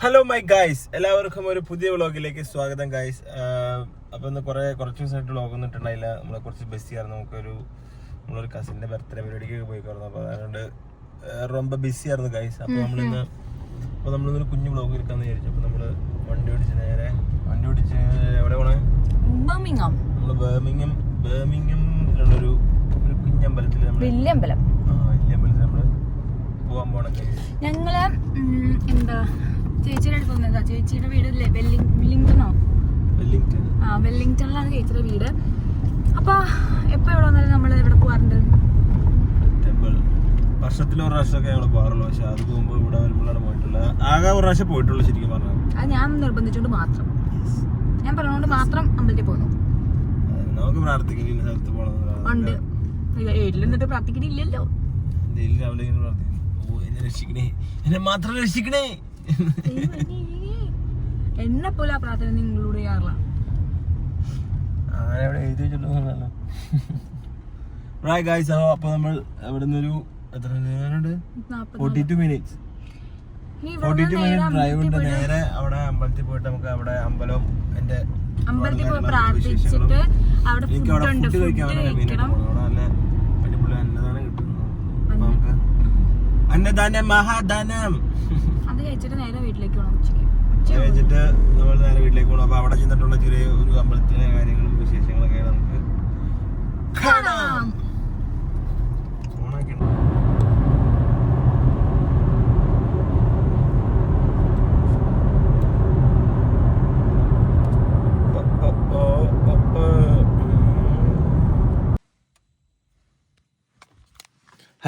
Hello my guys എല്ലാവർക്കും ഒരു പുതിയ വ്ളോഗിലേക്ക് സ്വാഗതം ഗായ്സ് അപ്പോൾ ഇന്ന് കുറേ കുറച്ച് ദിവസമായിട്ട് വ്ളോഗ് ഒന്നിട്ടുണ്ടായില്ല നമ്മളെ കുറച്ച് ബിസിയായിരുന്നു നമുക്കൊരു നമ്മളൊരു കസിന്റെ ബർത്ത്ഡേ പരിപാടിക്ക് കാരണം അപ്പോൾ അതുകൊണ്ട് റൊമ്പ ബിസിയായിരുന്നു ഗായ്സ് അപ്പോൾ നമ്മളിന്ന് അപ്പോൾ നമ്മളിന്നൊരു കുഞ്ഞു വ്ളോഗ് എടുക്കാമെന്ന് വിചാരിച്ചു. അപ്പോൾ നമ്മൾ വണ്ടി ഓടിച്ച് നേരെ വണ്ടി ഓടിച്ച് എവിടെ പോണേ? നമ്മൾ ബേമിങ്ങം ബേമിങ്ങമിലുള്ളൊരു ഒരു കുഞ്ഞമ്പലത്തിൽ നമ്മൾ വലിയ ആ വലിയ അമ്പലത്തിൽ നമ്മൾ പോകാൻ പോകണം ഞങ്ങൾ എന്താ ചേച്ചിയുടെ അടുത്ത് വന്നതാ ചേച്ചിയുടെ വീട് ഇല്ലേ വെല്ലിംഗ് വെല്ലിംഗ്ടണോ? ആ വെല്ലിംഗ്ടണിലാണ് ചേച്ചിയുടെ വീട്. അപ്പൊ എപ്പോ എവിടെ വന്നാലും നമ്മൾ ഇവിടെ പോവാറുണ്ട്? വർഷത്തിൽ ഒരു പ്രാവശ്യമൊക്കെ ഞങ്ങൾ പോകാറുള്ളൂ പക്ഷെ അത് പോകുമ്പോൾ ഇവിടെ വരുമ്പോഴാണ് പോയിട്ടുള്ള ആകെ ഒരു പ്രാവശ്യം പോയിട്ടുള്ളൂ ശരിക്കും പറഞ്ഞാൽ അത് ഞാൻ നിർബന്ധിച്ചുകൊണ്ട് മാത്രം. ഞാൻ പറഞ്ഞുകൊണ്ട് മാത്രം അമ്പലത്തിൽ പോകുന്നു നമുക്ക് പ്രാർത്ഥിക്കുന്ന സ്ഥലത്ത് ഉണ്ട്. പോകണം ഏഴിൽ നിന്നിട്ട് പ്രാർത്ഥിക്കണില്ലല്ലോ. ഡെയിലി രാവിലെ പ്രാർത്ഥിക്കുന്നു ഓ എന്നെ രക്ഷിക്കണേ. എന്നെ മാത്രം രക്ഷിക്കണേ. എന്നെ പോലെ ആ പ്രാർത്ഥന നിങ്ങളോട് ചെയ്യാറില്ല. റായ് ഗായ്സ് അപ്പൊ നമ്മൾ നിന്നൊരു എത്ര നേരമുണ്ട്? ഫോർട്ടി ടു മിനിറ്റ്സ് ഇനി ഫോർട്ടി ടു ഇവിടെ മിനിറ്റ് ഡ്രൈവ് ഉണ്ട്. നേരെ അവിടെ അമ്പലത്തിൽ പോയിട്ട് നമുക്ക് അവിടെ അമ്പലവും എന്റെ അമ്പലത്തിൽ പോയി പ്രാർത്ഥിച്ചിട്ട് അവിടെ എനിക്ക് അവിടെ ഫുഡ് കഴിക്കാൻ വളരെ അവിടെ നല്ല അടിപൊളി അന്നദാനം കിട്ടുന്നു നമുക്ക് അന്നദാനം മഹാദാനം. കഴിച്ചിട്ട് നേരെ വീട്ടിലേക്ക് പോകണം ഉച്ചയ്ക്ക്. കഴിച്ചിട്ട് നമ്മൾ നേരെ വീട്ടിലേക്ക് പോകണം അപ്പൊ അവിടെ ചെന്നിട്ടുള്ള ചെറിയ ഒരു അമ്പലത്തിലെ കാര്യങ്ങളും വിശേഷങ്ങളൊക്കെ നമുക്ക് കാണാം.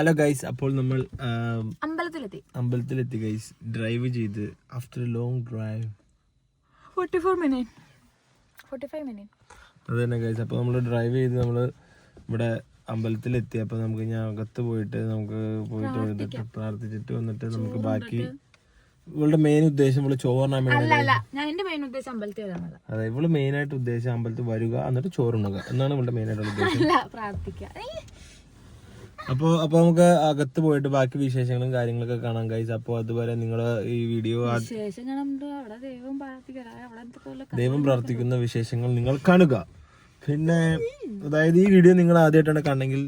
ഹലോ ഗൈസ് അപ്പോൾ നമ്മൾ അമ്പലത്തിലെത്തി. അമ്പലത്തിലെത്തി ഗൈസ് ഡ്രൈവ് ചെയ്ത് after a long drive forty four minute forty five minute അത് തന്നെ ഗൈസ് അപ്പോൾ നമ്മൾ ഡ്രൈവ് ചെയ്ത് നമ്മൾ ഇവിടെ അമ്പലത്തിലെത്തി. അപ്പോൾ നമുക്ക് ഞാൻ അകത്ത് പോയിട്ട് നമുക്ക് പോയിട്ട് എഴുതിട്ട് പ്രാർത്ഥിച്ചിട്ട് വന്നിട്ട് നമുക്ക് ബാക്കി ഇവളുടെ മെയിൻ ഉദ്ദേശം ഇവൾ ചോറിനാൻ വേണ്ടി അല്ല അല്ല. ഞാൻ എന്റെ മെയിൻ ഉദ്ദേശം അമ്പലത്തിൽ വരാനല്ല അതെ ഇവൾ മെയിൻ ആയിട്ട് ഉദ്ദേശം അമ്പലത്തിൽ വരിക എന്നിട്ട് ചോറുണ്ണുക. എന്നാണ് ഇവളുടെ മെയിൻ ആയിട്ടുള്ള ഉദ്ദേശം. അല്ല പ്രാർത്ഥിക്കാം. അപ്പോൾ അപ്പോൾ നമുക്ക് അകത്ത് പോയിട്ട് ബാക്കി വിശേഷങ്ങളും കാര്യങ്ങളൊക്കെ കാണാം ഗൈസ് അപ്പോൾ അതുവരെ നിങ്ങൾ ഈ വീഡിയോ ദൈവം പ്രാർത്ഥിക്കുന്ന വിശേഷങ്ങൾ നിങ്ങൾ കാണുക. പിന്നെ അതായത് ഈ വീഡിയോ നിങ്ങൾ ആദ്യമായിട്ടാണ് കാണെങ്കിൽ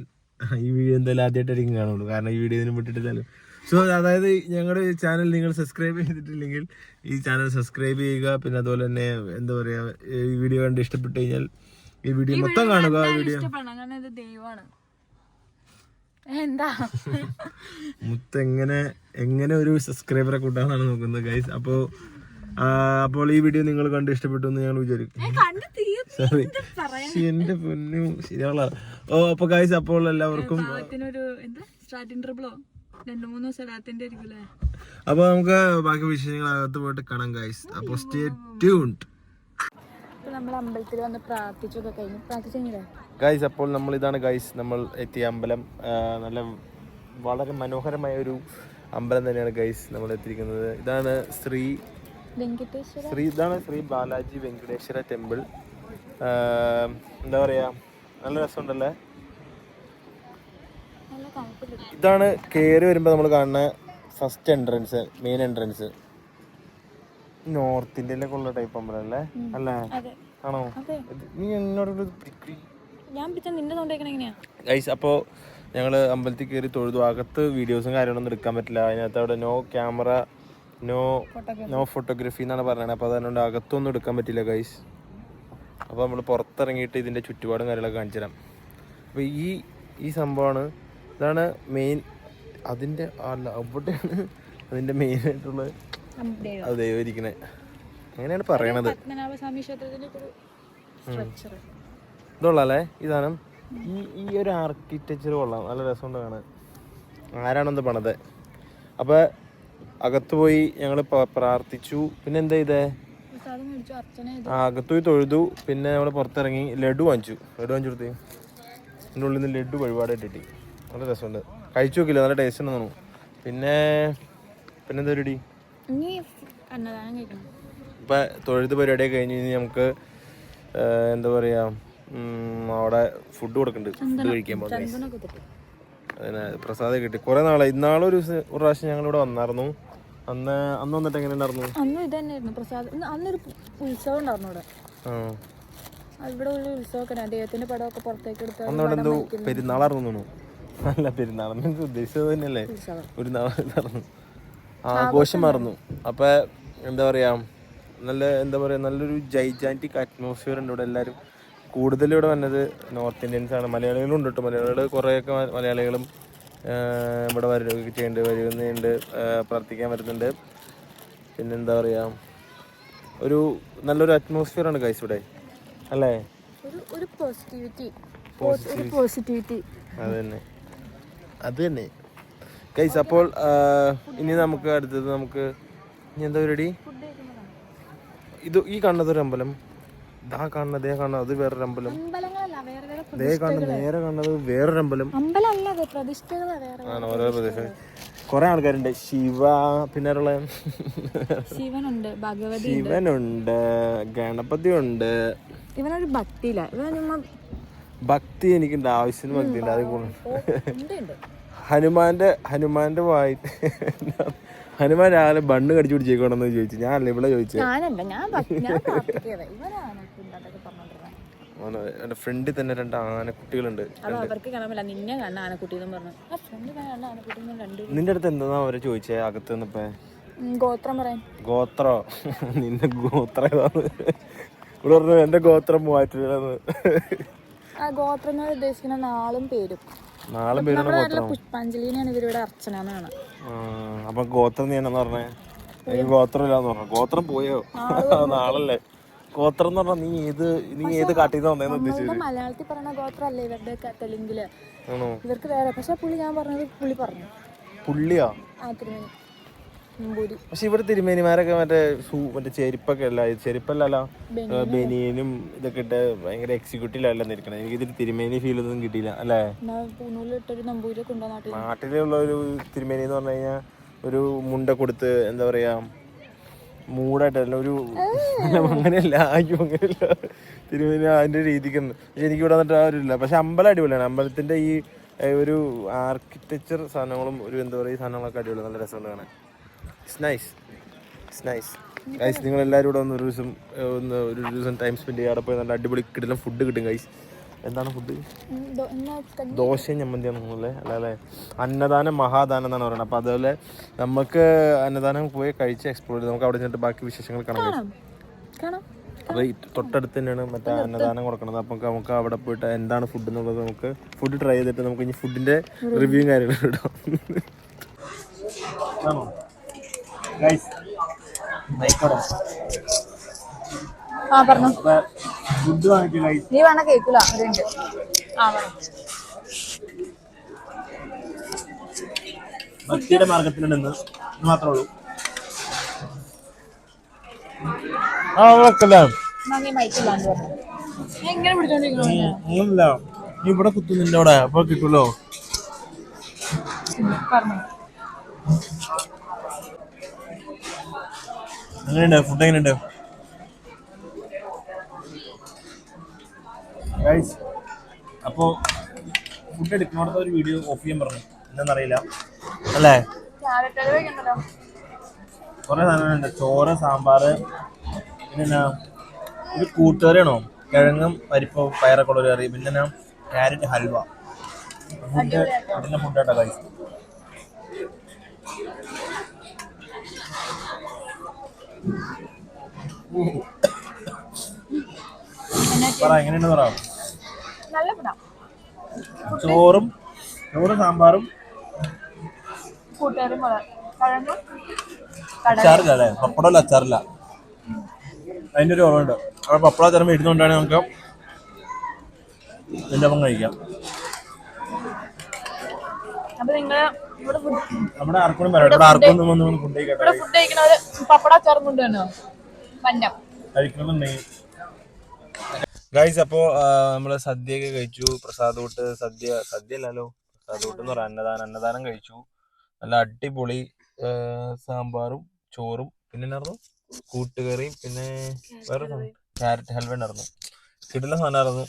ഈ വീഡിയോ എന്തായാലും ആദ്യമായിട്ടായിരിക്കും കാണുള്ളൂ. കാരണം ഈ വീഡിയോ ഇതിനും വിട്ടിട്ടില്ലല്ലോ സോ അതായത് ഞങ്ങളുടെ ഈ ചാനൽ നിങ്ങൾ സബ്സ്ക്രൈബ് ചെയ്തിട്ടില്ലെങ്കിൽ ഈ ചാനൽ സബ്സ്ക്രൈബ് ചെയ്യുക. പിന്നെ അതുപോലെ തന്നെ എന്താ പറയുക ഈ വീഡിയോ കണ്ട് ഇഷ്ടപ്പെട്ടു കഴിഞ്ഞാൽ ഈ വീഡിയോ മൊത്തം കാണുക വീഡിയോ ദൈവമാണ്. എന്താ? മുത്ത് എങ്ങനെ എങ്ങനെ ഒരു സബ്സ്ക്രൈബറെ കൂട്ടാനാണ് നോക്കുന്നത് ഗൈസ് അപ്പോൾ അപ്പോൾ ഈ വീഡിയോ നിങ്ങൾ കണ്ട് ഇഷ്ടപ്പെട്ടു എന്ന് ഞങ്ങൾ വിചാരിക്കും. സോറി എന്റെ പൊന്നു ശരിയാളാ ഓ അപ്പൊ ഗൈസ് അപ്പോൾ എല്ലാവർക്കും അപ്പൊ നമുക്ക് ബാക്കി വിഷയങ്ങൾ അകത്ത് പോയിട്ട് കാണാം ഗൈസ് അപ്പൊ സ്റ്റേ ട്യൂൺഡ് അപ്പൊ നമ്മൾ അമ്പലത്തിൽ വന്ന് പ്രാർത്ഥിച്ചൊക്കെ കഴിഞ്ഞു. ഗൈസ് അപ്പോൾ നമ്മൾ ഇതാണ് ഗൈസ് നമ്മൾ എത്തിയ അമ്പലം. നല്ല വളരെ മനോഹരമായ ഒരു അമ്പലം തന്നെയാണ് ഗൈസ് നമ്മൾ എത്തിയിരിക്കുന്നത്. ഇതാണ് ശ്രീ വെങ്കടേശ്വര ശ്രീ ഇതാണ് ശ്രീ ബാലാജി വെങ്കടേശ്വര ടെമ്പിൾ. എന്താ പറയാ? നല്ല രസമുണ്ടല്ലേ? ഇതാണ് കയറി വരുമ്പോൾ നമ്മൾ കാണുന്ന first entrance main entrance north ഇന്ത്യയിലൊക്കെ ഉള്ള ടൈപ്പ് അമ്പലം അല്ലേ? അല്ലേ? ആണോ? നീ എന്നോട് ഞാൻ പിടിച്ച നിന്റെ തൊണ്ടേക്കണ എങ്ങനെയാ? ഗൈസ് അപ്പോൾ ഞങ്ങൾ അമ്പലത്തിൽ കയറി തൊഴുതു. അകത്ത് വീഡിയോസും കാര്യങ്ങളൊന്നും എടുക്കാൻ പറ്റില്ല. അതിനകത്ത് അവിടെ no camera no no photography എന്നാണ് പറയുന്നത് അപ്പോൾ അതുകൊണ്ട് അകത്തൊന്നും എടുക്കാൻ പറ്റില്ല ഗൈസ് അപ്പോൾ നമ്മൾ പുറത്തിറങ്ങിയിട്ട് ഇതിന്റെ ചുറ്റുപാടും കാര്യങ്ങളൊക്കെ കാണിച്ചു തരാം അപ്പോൾ ഈ ഈ സംഭവമാണ്. ഇതാണ് മെയിൻ അതിന്റെ അല്ല അവിടെയാണ് അതിന്റെ മെയിൻ ആയിട്ടുള്ള അത് ഇരിക്കണേ. അങ്ങനെയാണ് പറയണത്. പത്മനാഭസ്വാമി ക്ഷേത്രത്തിന്റെ ഒരു സ്ട്രക്ചർ ഇതുള്ളല്ലേ ഈ സാധനം? ഈ ഈ ഒരു ആർക്കിടെക്ചർ കൊള്ളാം. നല്ല രസമുണ്ട് കാണാൻ. ആരാണെന്ന് പണത്? അപ്പോൾ അകത്ത് പോയി ഞങ്ങൾ പ്രാർത്ഥിച്ചു. പിന്നെ എന്താ ചെയ്തേ? ചെയ്തു. ആ അകത്ത് പോയി തൊഴുതു. പിന്നെ നമ്മൾ പുറത്തിറങ്ങി ലഡു വാങ്ങിച്ചു. ലഡു വാങ്ങിച്ചു കൊടുത്തേ. എന്റെ ഉള്ളിൽ നിന്ന് ലഡു വഴിപാടായിട്ട് കിട്ടി നല്ല രസമുണ്ട്. കഴിച്ചു നോക്കില്ല നല്ല ടേസ്റ്റ് ഉണ്ടെന്ന് തോന്നുന്നു. പിന്നെ പിന്നെന്താ ഒരു ഇനി അന്നദാനം കഴിക്കണം. ഇപ്പം തൊഴുത് പരിപാടിയൊക്കെ കഴിഞ്ഞ് കഴിഞ്ഞാൽ നമുക്ക് എന്താ പറയുക അവിടെ ഫുഡ് കൊടുക്കുന്നുണ്ട് ഫുഡ് കഴിക്കാൻ പോകുന്നത് അതിന് പ്രസാദം കിട്ടി. കുറേ നാളെ ഇന്നാളൊരു ഒരു പ്രാവശ്യം ഞങ്ങളിവിടെ വന്നായിരുന്നു. അന്ന് അന്ന് വന്നിട്ട് എങ്ങനെ ഉണ്ടായിരുന്നു? അന്ന് ഇത് തന്നെയായിരുന്നു പ്രസാദ് അന്നൊരു ഉത്സവം ഉണ്ടായിരുന്നു ഇവിടെ ഇവിടെ ഒരു ഉത്സവമൊക്കെ അദ്ദേഹത്തിന്റെ ദൈവത്തിന്റെ പടമൊക്കെ പുറത്തേക്ക് എടുത്ത് അന്ന് അവിടെ എന്തോ പെരുന്നാളായിരുന്നു നല്ല അല്ല പെരുന്നാൾ നിങ്ങൾക്ക് ഉദ്ദേശിച്ചത് തന്നെയല്ലേ? ഒരു ഒരു നാളായിരുന്നു ആഘോഷമായിരുന്നു അപ്പൊ എന്താ പറയാ നല്ല എന്താ പറയുക നല്ലൊരു ജൈജാന്റിക് അറ്റ്മോസ്ഫിയർ ഉണ്ട് ഇവിടെ എല്ലാവരും കൂടുതൽ ഇവിടെ വന്നത് നോർത്ത് ഇന്ത്യൻസ് ആണ്. മലയാളികളും ഉണ്ട് കേട്ടോ മലയാളികൾ കുറേയൊക്കെ മലയാളികളും ഇവിടെ വരിക ചെയ്യുന്നുണ്ട് വരുന്നുണ്ട് പ്രാർത്ഥിക്കാൻ വരുന്നുണ്ട്. പിന്നെന്താ പറയുക ഒരു നല്ലൊരു അറ്റ്മോസ്ഫിയർ ആണ് കൈസ് ഇവിടെ. അല്ലേ? ഒരു പോസിറ്റിവിറ്റി പോസിറ്റിവിറ്റി അത് തന്നെ അത് തന്നെ കൈസ് അപ്പോൾ ഇനി നമുക്ക് അടുത്തത് നമുക്ക് ഇനി എന്താ പരിപാടി? ഇത് ഈ കാണുന്നത് ഒരു അമ്പലം. ഇതാ കാണുന്നത് ദേ കാണുന്നത് അത് വേറൊരു അമ്പലം. ദേ കാണുന്നത് നേരെ കാണുന്നത് വേറൊരു അമ്പലം. ആണ് ഓരോ പ്രദേശം കുറെ ആൾക്കാരുണ്ട്. ശിവ പിന്നെ ആരുള്ള? ശിവനുണ്ട് ഭഗവതി ശിവനുണ്ട് ഗണപതി ഉണ്ട് ഇവനൊരു ഭക്തിയില്ല. ഇവൻ ഭക്തി എനിക്കുണ്ട്. ആവശ്യത്തിന് ഭക്തി ഉണ്ട് അത് ഹനുമാന്റെ ഹനുമാന്റെ വായി ഹനുമാൻ രാവിലെ ബണ്ണ് കടിച്ചു പിടിച്ചേക്കോണെന്ന് ചോദിച്ചു. ഞാൻ അല്ല ഇവിടെ ചോദിച്ചത് ഞാനല്ല ഞാൻ ഞാൻ ഇവരാണ് പറഞ്ഞോണ്ടിരുന്നത് മോനെ, എന്റെ ഫ്രണ്ടിൽ തന്നെ രണ്ട് ആനക്കുട്ടികളുണ്ട് അത് അവർക്ക് കാണാമല്ല നിന്നെ കണ്ണ ആനക്കുട്ടി എന്ന് പറഞ്ഞു. ആ ഫ്രണ്ട് കണ്ണ ആനക്കുട്ടി എന്ന് രണ്ട്. നിന്റെ അടുത്ത് എന്താ അവരെ ചോദിച്ചേ അകത്ത് നിന്നപ്പോ? ഗോത്രം പറയാൻ. ഗോത്രോ? നിന്റെ ഗോത്ര ഏതാന്ന്? ഇവിടെ പറഞ്ഞു എന്റെ ഗോത്രം മൂവാറ്റുപുഴന്ന് ആ ഗോത്രം എന്ന് ഉദ്ദേശിക്കുന്ന നാളും പേരും. നാളെ പേരാണ് നമ്മുടെ നാട്ടിലെ ഗോത്രം പുഷ്പാഞ്ജലിനെയാണ് ഇവരുടെ അർച്ചന എന്നാണ്. അപ്പൊ ഗോത്രം നീ എന്നാ പറഞ്ഞേ? എനിക്ക് ഗോത്രം ഇല്ലാന്ന് പറഞ്ഞു? ഗോത്രം പോയോ? നാളല്ലേ? ഗോത്രം എന്ന് പറഞ്ഞാ നീ ഏത് നീ ഏത് കാട്ടിൽ നിന്ന് വന്നേന്ന് ഉദ്ദേശിച്ചത്? മലയാളത്തിൽ പറയുന്ന ഗോത്രം അല്ലേ ഇവരുടെ തെലുങ്കിൽ? ഇവർക്ക് വേറെ പക്ഷെ പുള്ളി ഞാൻ പറഞ്ഞത് പുള്ളി പറഞ്ഞു. പുള്ളിയാ? ആ തിരുമേനി. പക്ഷെ ഇവിടെ തിരുമേനിമാരൊക്കെ മറ്റേ സൂ മറ്റേ ചെരുപ്പൊക്കെ അല്ല ചെരുപ്പല്ലല്ലോ? ബനിയനും ഇതൊക്കെ ഇട്ട് ഭയങ്കര എക്സിക്യൂട്ടീവ് നിൽക്കണം എനിക്ക് ഇതിൽ തിരുമേനി ഫീൽ ഒന്നും കിട്ടിയില്ല അല്ലേ? നാട്ടിലുള്ള ഒരു തിരുമേനി എന്ന് പറഞ്ഞു കഴിഞ്ഞാൽ ഒരു മുണ്ട കൊടുത്ത് എന്താ പറയാ മൂടായിട്ടല്ല ഒരു അങ്ങനെയല്ല അയ്യോ അങ്ങനെയല്ല. തിരുമേനി അതിന്റെ രീതിക്ക് പക്ഷെ എനിക്ക് ഇവിടെ വന്നിട്ട് ആ ഒരു ഇല്ല. പക്ഷെ അമ്പലം അടിപൊളിയാണ്. അമ്പലത്തിന്റെ ഈ ഒരു ആർക്കിടെക്ചർ സാധനങ്ങളും ഒരു എന്താ പറയുക സാധനങ്ങളൊക്കെ അടിപൊളി നല്ല രസമുണ്ട് കാണാൻ. It's nice it's nice guys നിങ്ങൾ എല്ലാവരും കൂടെ ഒന്ന് ഒരു ദിവസം ഒന്ന് ഒരു ദിവസം ടൈം സ്പെൻഡ് ചെയ്യാതെ പോയി നല്ല അടിപൊളി കിട്ടുന്ന ഫുഡ് കിട്ടും ഗൈസ് എന്താണ് ഫുഡ് ദോശയും ചമ്മന്തിയാണ് തോന്നുന്നല്ലേ അല്ല? അല്ലേ അന്നദാനം മഹാദാനം എന്നാണ് പറയുന്നത്. അപ്പോൾ അതുപോലെ നമുക്ക് അന്നദാനം പോയി കഴിച്ച് എക്സ്പ്ലോർ ചെയ്ത് നമുക്ക് അവിടെ ചെന്നിട്ട് ബാക്കി വിശേഷങ്ങൾ കാണാം കാണാം. തൊട്ടടുത്ത് തന്നെയാണ് മറ്റേ അന്നദാനം കൊടുക്കുന്നത്. അപ്പോൾ നമുക്ക് അവിടെ പോയിട്ട് എന്താണ് ഫുഡ് എന്നുള്ളത് നമുക്ക് ഫുഡ് ട്രൈ ചെയ്തിട്ട് നമുക്ക് ഇനി ഫുഡിന്റെ റിവ്യൂവും കാര്യങ്ങളും ഇടാം. ആണോ? ആ പറഞ്ഞു. നീ വേണ ആ. ഭക്തിയുടെ മാർഗത്തിലുണ്ടെന്ന് മാത്രമേ ഉള്ളൂ. ആ വെക്കല്ലേ? നീ ഇവിടെ അവിടെ. അപ്പൊ കിട്ടുമല്ലോ പറഞ്ഞു. എങ്ങനെയുണ്ട്? ഫുഡ് എങ്ങനെയുണ്ട്? അപ്പോ ഫുഡ് എടുക്കുന്നിടത്ത് ഒരു വീഡിയോ ഓഫ് ചെയ്യാൻ പറഞ്ഞു. എന്താണെന്നറിയില്ല. അല്ലേ? കുറെ സാധനങ്ങളുണ്ട്. ചോറ് സാമ്പാറ് പിന്നെ ഒരു കൂട്ടുകറിയാണോ? കിഴങ്ങും പരിപ്പും പയറൊക്കെ ഉള്ള ഒരു കറി പിന്നെ ക്യാരറ്റ് ഹൽവ. ഫുഡ് അതിന്റെ കേട്ടോ കഴിച്ചു പറ എങ്ങനെയുണ്ട് പറ? നല്ല ചോറും ചോറും സാമ്പാറും. കൂട്ടുകാരും കിഴങ്ങും അച്ചാറില്ല അല്ലേ? പപ്പടമല്ല അച്ചാറില്ല. അതിന്റെ ഒരു ഓർമ്മയുണ്ട്. അവിടെ പപ്പടം അച്ചാറും ഇടുന്നുകൊണ്ടാണ് നമുക്ക് ഇതിന്റെ ഒപ്പം കഴിക്കാം. അപ്പൊ നിങ്ങൾ ഇവിടെ നമ്മുടെ ആർക്കും പറയാം ഇവിടെ ആർക്കും വന്ന് ഫുഡ് കഴിക്കട്ടെ ഫുഡ് കഴിക്കണവര് പപ്പട അച്ചാറും കൊണ്ടുവന്നോ കഴിക്കണമെന്നുണ്ടെങ്കിൽ ഗൈസ് അപ്പോ നമ്മൾ സദ്യയൊക്കെ കഴിച്ചു. പ്രസാദ് തൊട്ട് സദ്യ സദ്യ അല്ലല്ലോ പ്രസാദ് തൊട്ട് എന്ന് പറയാം അന്നദാനം. അന്നദാനം കഴിച്ചു. നല്ല അടിപൊളി സാമ്പാറും ചോറും. പിന്നെ എന്നായിരുന്നു കൂട്ടുകറിയും. പിന്നെ വേറെ ക്യാരറ്റ് ഹൽവ ഉണ്ടായിരുന്നു. കിട്ടുന്ന സാധനമായിരുന്നു.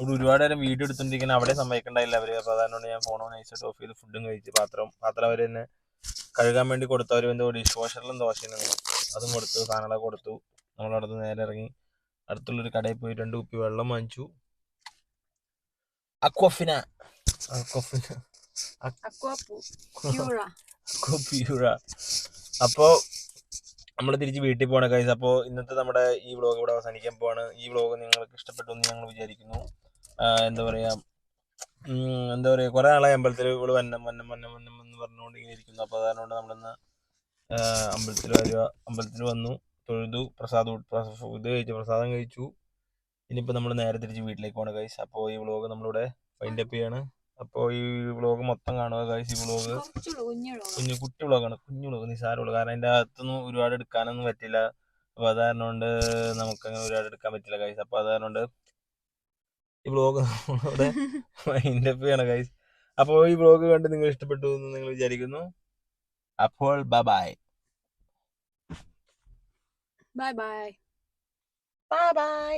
ഇവിടെ ഒരുപാട് നേരം വീഡിയോ എടുത്തോണ്ടിരിക്കുന്ന അവിടെ സമ്മതിക്കണ്ടായില്ല അവർ അപ്പൊ അതുകൊണ്ട് ഞാൻ ഫോൺ നൈസായിട്ട് ഓഫ് ചെയ്ത് ഫുഡും കഴിച്ച് പാത്രം പാത്രം അവർ തന്നെ കഴുകാൻ വേണ്ടി കൊടുത്തവര് എന്തോ ഡിഷ് വാഷറിലും ദോശ അതും കൊടുത്തു സാധനങ്ങളൊക്കെ കൊടുത്തു. നമ്മളവിടെ നിന്ന് നേരെ ഇറങ്ങി അടുത്തുള്ളൊരു കടയിൽ പോയി രണ്ട് കുപ്പി വെള്ളം വാങ്ങിച്ചു. അക്വഫിന. അക്വഫിന. അക്വപ്യൂറ അപ്പോൾ നമ്മൾ തിരിച്ച് വീട്ടിൽ പോകണ കൈസ് അപ്പോൾ ഇന്നത്തെ നമ്മുടെ ഈ വ്ളോഗ് ഇവിടെ അവസാനിക്കാൻ പോവാണ്. ഈ വ്ളോഗ് നിങ്ങൾക്ക് ഇഷ്ടപ്പെട്ടു എന്ന് ഞങ്ങൾ വിചാരിക്കുന്നു. എന്താ പറയുക എന്താ പറയുക കുറേ ആളെ അമ്പലത്തിൽ ഇവിടെ വന്നം വന്നം വന്നം വന്നം എന്ന് പറഞ്ഞുകൊണ്ട് ഇങ്ങനെ ഇരിക്കുന്നു. അപ്പോൾ അതുകൊണ്ട് നമ്മളിന്ന് അമ്പലത്തിൽ വരിക അമ്പലത്തിൽ വന്നു. തൊഴുതു പ്രസാദം ഇത് കഴിച്ചു പ്രസാദം കഴിച്ചു. ഇനിയിപ്പോൾ നമ്മൾ നേരെ തിരിച്ച് വീട്ടിലേക്ക് പോകണം കൈസ് അപ്പോൾ ഈ വ്ളോഗ് നമ്മളിവിടെ ഫൈൻഡ് അപ്പ് ചെയ്യാണ്. അപ്പോൾ ഈ വ്ളോഗ് മൊത്തം കാണുക കൈസ് ഈ വ്ളോഗ് കുഞ്ഞു കുട്ടി വ്ളോഗാണ് കുഞ്ഞു വ്ളോഗ് നിസാര വ്ളോഗ് കാരണം അതിന്റെ അകത്തൊന്നും ഒരുപാട് എടുക്കാനൊന്നും പറ്റില്ല. അപ്പോൾ അത് കാരണം കൊണ്ട് നമുക്ക് അങ്ങനെ ഒരുപാട് എടുക്കാൻ പറ്റില്ല കൈസ് അപ്പോൾ അത് കാരണം കൊണ്ട് ഈ വ്ളോഗ് നമ്മളിവിടെ വൈൻഡ് അപ്പ് ചെയ്യണം കൈസ് അപ്പോൾ ഈ വ്ളോഗ് കണ്ട് നിങ്ങൾ ഇഷ്ടപ്പെട്ടു എന്ന് നിങ്ങൾ വിചാരിക്കുന്നു. അപ്പോൾ bye bye bye bye bye bye